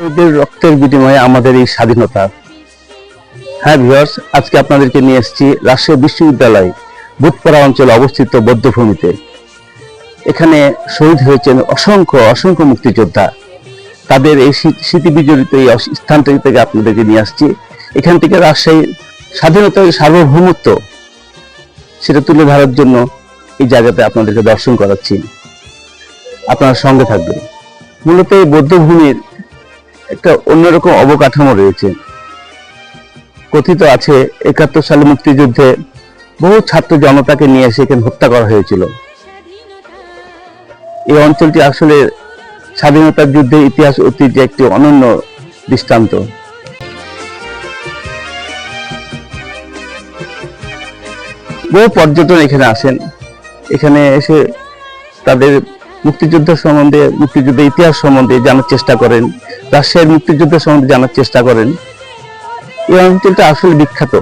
ওদের রক্তের বিনিময়ে আমাদের এই স্বাধীনতা। হ্যাঁ ভিউয়ার্স, আজকে আপনাদেরকে নিয়ে এসেছি রাজশাহী বিশ্ববিদ্যালয় বুধপাড়া অঞ্চলে অবস্থিত বৌদ্ধভূমিতে। এখানে শহীদ হয়েছেন অসংখ্য অসংখ্য মুক্তিযোদ্ধা। তাদের এই স্মৃ- স্মৃতি বিজড়িত এই স্থানটি থেকে আপনাদেরকে নিয়ে আসছি। এখান থেকে রাজশাহী স্বাধীনতা ও সার্বভৌমত্ব, সেটা তুলে ধরার জন্য এই জায়গাতে আপনাদেরকে দর্শন করাচ্ছি। আপনারা সঙ্গে থাকবেন। মূলত এই বৌদ্ধভূমির একটা অন্যরকম অবকাঠামো রয়েছে। কথিত আছে, একাত্তর সালে মুক্তিযুদ্ধে বহু ছাত্র জনতাকে নিয়ে এসে এখানে হত্যা করা হয়েছিল। এই অঞ্চলটি আসলে স্বাধীনতার যুদ্ধের ইতিহাস ঐতিহ্যে একটি অনন্য দৃষ্টান্ত। বহু পর্যটন এখানে আসেন। এখানে এসে তাদের মুক্তিযুদ্ধ সম্বন্ধে, মুক্তিযুদ্ধ ইতিহাস সম্বন্ধে জানার চেষ্টা করেন রাজশাহীর মুক্তিযুদ্ধ সম্বন্ধে জানার চেষ্টা করেন। এই অঞ্চলটা আসলে বিখ্যাত।